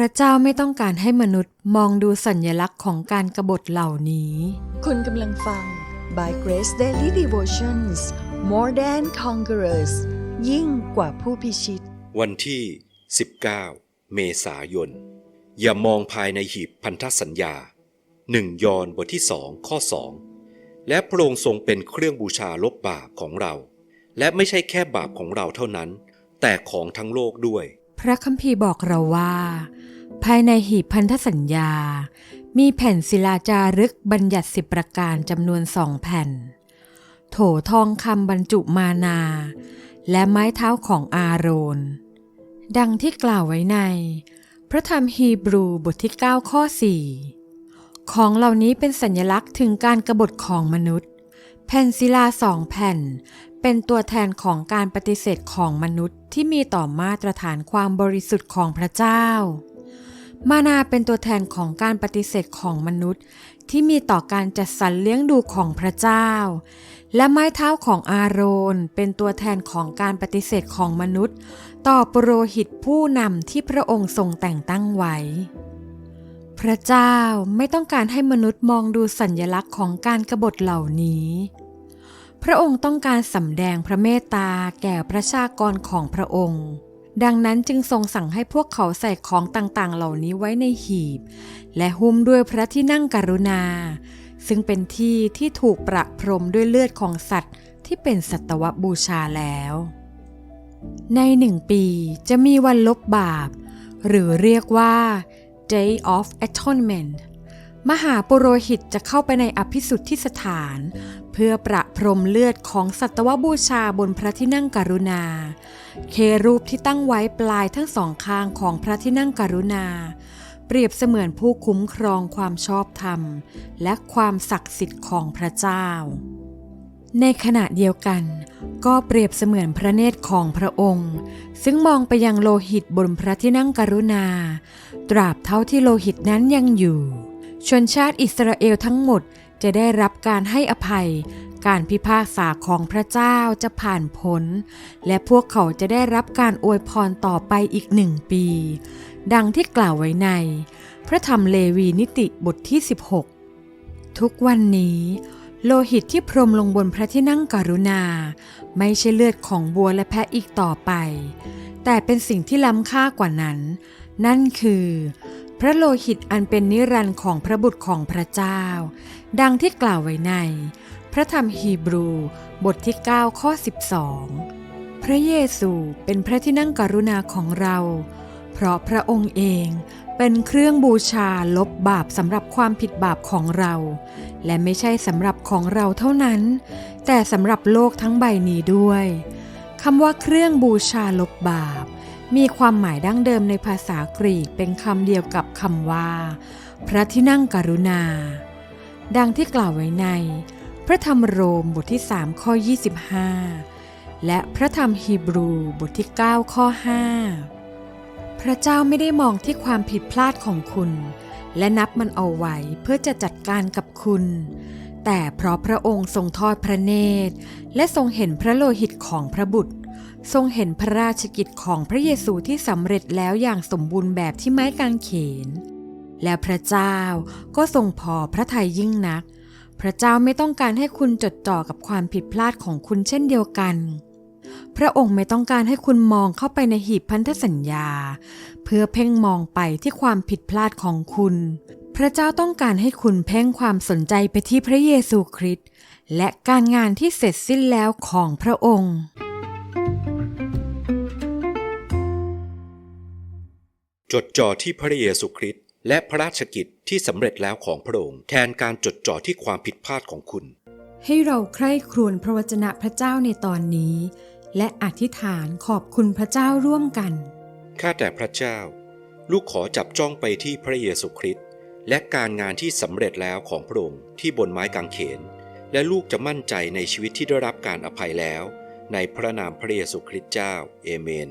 ระเจ้าไม่ต้องการให้มนุษย์มองดูสัญลักษณ์ของการกบฏเหล่านี้ คุณกำลังฟัง By Grace Daily Devotions More Than Conquerors ยิ่งกว่าผู้พิชิต วันที่ 19 เมษายน อย่ามองภายในหีบพันธสัญญา1ยอห์นบทที่สองข้อ2และพระองค์ทรงเป็นเครื่องบูชาลบบาปของเรา และไม่ใช่แค่บาปของเราเท่านั้น แต่ของทั้งโลกด้วย พระคัมภีร์บอกเราว่า ภายในหีบพันธสัญญา มีแผ่นศิลาจารึกบัญญัติสิบประการจำนวนสองแผ่น โถทองคำบรรจุมานา และไม้เท้าของอาโรน ดังที่กล่าวไว้ใน พระธรรมฮีบรูบทที่ 9 ข้อ 4 ของเหล่านี้เป็นสัญลักษณ์ถึงการกรบฏของมนุษย์ แผ่นศิลาสองแผ่น เป็นตัวแทนของการปฏิเสธของมนุษย์ที่มีต่อมาตรฐานความบริสุทธิ์ของพระเจ้า มานาเป็นตัวแทนของการปฏิเสธของมนุษย์ ที่มีต่อการจัดสรรเลี้ยงดูของพระเจ้า และไม้เท้าของอาโรนเป็นตัวแทนของการปฏิเสธของมนุษย์ ต่อปุโรหิตผู้นำที่พระองค์ทรงแต่งตั้งไว้พระเจ้าไม่ต้องการให้มนุษย์มองดูสัญญลักษณ์ของการกบฏเหล่านี้ พระองค์ต้องการสำแดงพระเมตตาแก่ประชากรของพระองค์ ดังนั้นจึงทรงสั่งให้พวกเขาใส่ของต่างๆ เหล่านี้ไว้ในหีบ และหุ้มด้วยพระที่นั่งกรุณา ซึ่งเป็นที่ที่ถูกประพรมด้วยเลือดของสัตว์ที่เป็นสัตวบูชาแล้ว ในหนึ่งปีจะมีวันลบบาป หรือเรียกว่า Day of Atonement มหาปุโรหิตจะเข้าไปในอภิสุทธิสถาน พื่อประพรมเลือดของสัตวบูชาบนพระที่นั่งกรุณา เครูปที่ตั้งไว้ปลายทั้งสองข้างของพระที่นั่งกรุณา เปรียบเสมือนผู้คุ้มครองความชอบธรรม และความศักดิ์สิทธิ์ของพระเจ้า ในขณะเดียวกัน ก็เปรียบเสมือนพระเนตรของพระองค์ ซึ่งมองไปยังโลหิตบนพระที่นั่งกรุณา ตราบเท่าที่โลหิตนั้นยังอยู่ ชนชาติอิสราเอลทั้งหมด จะได้รับการให้อภัย การพิพากษาของพระเจ้าจะผ่านพ้น และพวกเขาจะได้รับการอวยพรต่อไปอีกหนึ่งปี ดังที่กล่าวไว้ใน พระธรรมเลวีนิติบทที่ 16 ทุกวันนี้โลหิตที่พรมลงบนพระที่นั่งกรุณา ไม่ใช่เลือดของบัวและแพะอีกต่อไป แต่เป็นสิ่งที่ล้ำค่ากว่านั้น นั่นคือ พระโลหิตอันเป็นนิรันดร์ของพระบุตรของพระเจ้า ดังที่กล่าวไว้ใน พระธรรมฮีบรูบทที่ 9 ข้อ 12 พระเยซูเป็นพระที่นั่งกรุณาของเรา เพราะพระองค์เองเป็นเครื่องบูชาลบบาปสำหรับความผิดบาปของเรา และไม่ใช่สำหรับของเราเท่านั้น แต่สำหรับโลกทั้งใบนี้ด้วยคำว่าเครื่องบูชาลบบาป มีความหมายดั้งเดิมในภาษากรีกเป็นคำเดียวกับคำว่า พระที่นั่งกรุณา ดังที่กล่าวไว้ใน พระธรรมโรมบทที่ 3 ข้อ 25 และพระธรรมฮีบรูบทที่ 9 ข้อ 5 พระเจ้าไม่ได้มองที่ความผิดพลาดของคุณ และนับมันเอาไว้เพื่อจะจัดการกับคุณ แต่เพราะพระองค์ทรงทอดพระเนตร และทรงเห็นพระโลหิตของพระบุตร ทรงเห็นพระราชกิจของพระเยซูที่สำเร็จแล้วอย่างสมบูรณ์แบบที่ไม้กางเขน และพระเจ้าก็ทรงพอพระทัยยิ่งนัก พระเจ้าไม่ต้องการให้คุณจดจ่อกับความผิดพลาดของคุณเช่นเดียวกัน พระองค์ไม่ต้องการให้คุณมองเข้าไปในหีบพันธสัญญา เพื่อเพ่งมองไปที่ความผิดพลาดของคุณ พระเจ้าต้องการให้คุณเพ่งความสนใจไปที่พระเยซูคริสต์และการงานที่เสร็จสิ้นแล้วของพระองค์ จดจ่อที่พระเยซูคริสต์และพระราชกิจที่สำเร็จแล้วของพระองค์แทนการจดจ่อที่ความผิดพลาดของคุณ ให้เราใคร่ครวญพระวจนะพระเจ้าในตอนนี้ และอธิษฐานขอบคุณพระเจ้าร่วมกัน ข้าแต่พระเจ้า ลูกขอจับจ้องไปที่พระเยซูคริสต์และการงานที่สำเร็จแล้วของพระองค์ที่บนไม้กางเขน และลูกจะมั่นใจในชีวิตที่ได้รับการอภัยแล้ว ในพระนามพระเยซูคริสต์เจ้า เอเมน